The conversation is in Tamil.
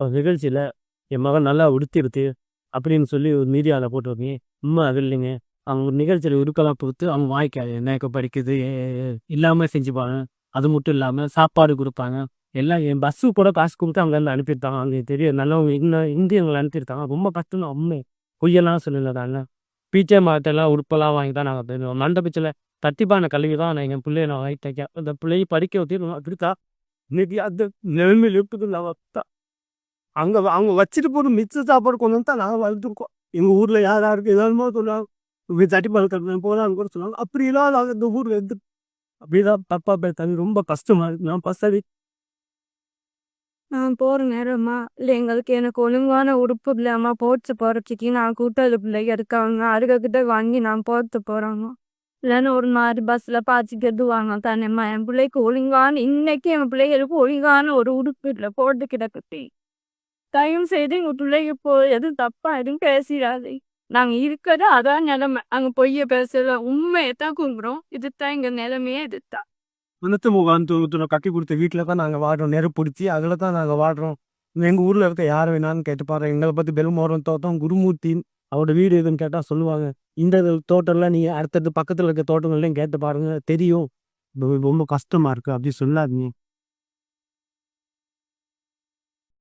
ஒரு நிகழ்ச்சியில் என் மகன் நல்லா உடுத்திருத்து அப்படின்னு சொல்லி ஒரு மீடியாவில் போட்டிருக்கீங்க. உண்மை அது இல்லைங்க. அவங்க ஒரு நிகழ்ச்சியில் உருக்கெல்லாம் கொடுத்து அவங்க வாய்க்காது என்ன படிக்குது இல்லாமல் செஞ்சுப்பாங்க அது மட்டும் இல்லாமல் சாப்பாடு கொடுப்பாங்க. எல்லாம் என் பஸ்ஸு கூட காசு கொடுத்து அங்கேருந்து அனுப்பியிருக்காங்க. அனுப்பியிருந்தாங்க அங்கே தெரியும் நல்லவங்க இன்னும் இந்தியங்களை அனுப்பியிருக்காங்க. ரொம்ப கஷ்டம் உண்மை. பொய்யெல்லாம் சொல்லலதாங்க தானே பீச்சை மாட்டெல்லாம் உடுப்பெல்லாம் வாங்கி தான் நாங்கள் போயிருந்தோம் மண்டபத்தில் தட்டிப்பான கல்வி தான் நான் எங்கள் பிள்ளைய நான் வாங்கி தைக்க அந்த பிள்ளையை படிக்க வச்சு அப்படித்தான் இன்னைக்கு அந்த நிலைமையில் இருக்குது நான் தான் அங்கே அவங்க வச்சுட்டு போகிற மிச்ச சாப்பாடு கொண்டு வந்து தான் நாங்கள் வளர்த்துருக்கோம். எங்கள் ஊரில் யார் யாருக்கு ஏதாவது சொல்லுவாங்க. தட்டிப்பால் கட்டுறது போகலான்னு கூட சொல்லுவாங்க. அப்படிலாம் நாங்கள் இந்த ஊரில் இருந்து அப்படிதான் தப்பா பேசாது ரொம்ப கஷ்டமா இருக்கு. நான் பசவி நான் போற நேரமா? இல்லை எங்களுக்கு எனக்கு ஒழுங்கான உடுப்பு இல்லாம போட்டு போகிறதுக்கு நான் கூட்டாளி பிள்ளைங்க இருக்காங்க. அருகக்கிட்ட வாங்கி நான் போட்டு போறாங்க. இல்லைன்னு ஒரு மாதிரி பஸ்ல பாய்ச்சிக்கிறது வாங்க தானேம்மா. என் பிள்ளைக்கு ஒழுங்கான இன்னைக்கு என் பிள்ளைகளுக்கு ஒழுங்கான ஒரு உடுப்பு இல்லை. போட்டு கிடக்குட்டி தயவு செய்து எங்க பிள்ளைங்க போ எதுவும் தப்பா எதுவும் பேசிடாதே. நாங்க இருக்கிறது அதான் நிலைமை. அங்க பொய்ய பேசல உண்மையை தான் குங்குறோம் இதுதான் எங்க நிலைமையே இதுதான். மனத்து முகாம் தூரத்துல கட்டி கொடுத்த வீட்டில் தான் நாங்கள் வாடுறோம். நெருப்பிடிச்சி அதில் தான் நாங்கள் வாடுறோம். எங்கள் ஊரில் இருக்க யார் வேணாலும் கேட்டு பாரு எங்களை பற்றி பெருமோரம் தோட்டம் குருமூர்த்தி அவரோட வீடு எதுன்னு கேட்டால் சொல்லுவாங்க. இந்த தோட்டம்லாம் நீங்கள் அடுத்தடுத்து பக்கத்தில் இருக்க தோட்டங்கள்லையும் கேட்டு பாருங்க. தெரியும். ரொம்ப- ரொம்ப கஷ்டமா இருக்கு. அப்படி சொல்லாதீங்க.